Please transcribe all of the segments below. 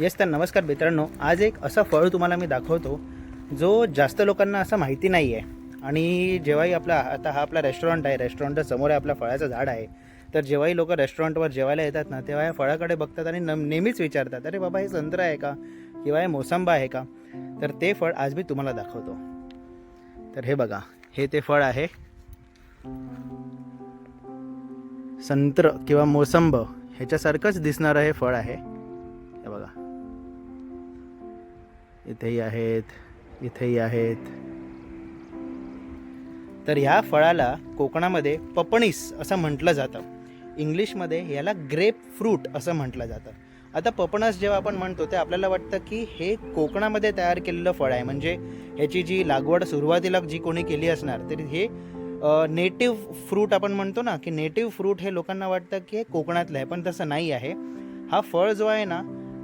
Yes तर नमस्कार मित्रांनो आज एक असं फळ तुम्हाला मी दाखवतो जो जास्त लोकांना असं माहिती नाही आहे आणि जेव्हाही आपला आता हा आपला रेस्टॉरंट आहे रेस्टॉरंटच्या समोर आहे आपल्या फळाचं झाड आहे तर जेव्हाही लोक रेस्टॉरंटवर जेवायला येतात ना तेव्हा या फळाकडे बघतात आणि न नेहमीच विचारतात अरे बाबा हे संत्र आहे का? किंवा हे मोसंबा आहे का? तर ते फळ आज मी तुम्हाला दाखवतो. तर हे बघा हे ते फळ आहे. संत्र किंवा मोसंब ह्याच्यासारखंच दिसणारं हे फळ आहे. इथेही आहेत इथेही आहेत. तर ह्या फळाला कोकणामध्ये पपणीस असं म्हटलं जातं. इंग्लिशमध्ये याला ग्रेप फ्रूट असं म्हटलं जातं. आता पपणस जेव्हा आपण म्हणतो ते आपल्याला वाटतं की हे कोकणामध्ये तयार केलेलं फळ आहे. म्हणजे ह्याची जी लागवड सुरुवातीला जी कोणी केली असणार तरी हे नेटिव्ह फ्रूट आपण म्हणतो ना की नेटिव्ह फ्रूट हे लोकांना वाटतं की हे कोकणातलं आहे पण तसं नाही आहे. हा फळ जो आहे ना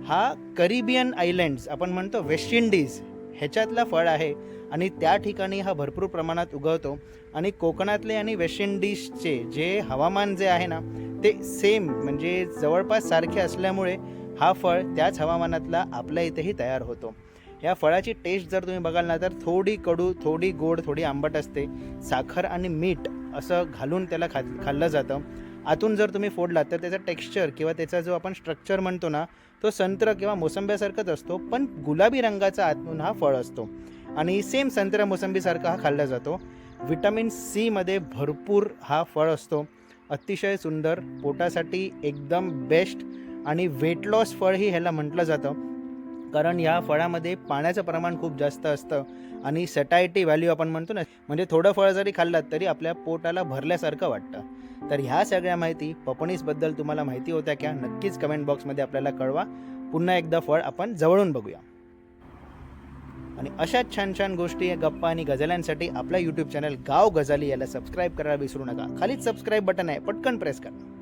हा करिबियन आयलँड्स आपण म्हणतो वेस्ट इंडिज ह्याच्यातला फळ आहे आणि त्या ठिकाणी हा भरपूर प्रमाणात उगवतो. आणि कोकणातले आणि वेस्ट इंडिजचे जे हवामान जे आहे ना ते सेम म्हणजे जवळपास सारखे असल्यामुळे हा फळ त्याच हवामानातला आपल्या इथेही तयार होतो. या फळाची टेस्ट जर तुम्ही बघाल ना तर थोडी कडू थोडी गोड थोडी आंबट असते. साखर आणि मीठ असं घालून त्याला खा खाल्लं जातं. आतून जर तुम्ही फोडलात तर त्याचा टेक्स्चर किंवा त्याचा जो आपण स्ट्रक्चर म्हणतो ना तो संत्र किंवा मोसंब्यासारखाच असतो पण गुलाबी रंगाचा आतून हा फळ असतो. आणि सेम संत्रा मोसंबीसारखा हा खाल्ला जातो. विटॅमिन सीमध्ये भरपूर हा फळ असतो. अतिशय सुंदर पोटासाठी एकदम बेस्ट आणि वेट लॉस फळ ही ह्याला म्हटलं जातं. कारण ह्या फळामध्ये पाण्याचं प्रमाण खूप जास्त असतं आणि सटायटी व्हॅल्यू आपण म्हणतो ना म्हणजे थोडं फळ जरी खाल्लात तरी आपल्या पोटाला भरल्यासारखं वाटतं. तर ह्या सगळ्या माहिती पपणीसबद्दल तुम्हाला माहिती होत्या क्या नक्कीच कमेंट बॉक्समध्ये आपल्याला कळवा. पुन्हा एकदा फळ आपण जवळून बघूया. आणि अशाच छान छान गोष्टी गप्पा आणि गझलांसाठी आपल्या यूट्यूब चॅनल गाव गजाली याला सबस्क्राईब करायला विसरू नका. खालीच सबस्क्राईब बटन आहे पटकन प्रेस करा.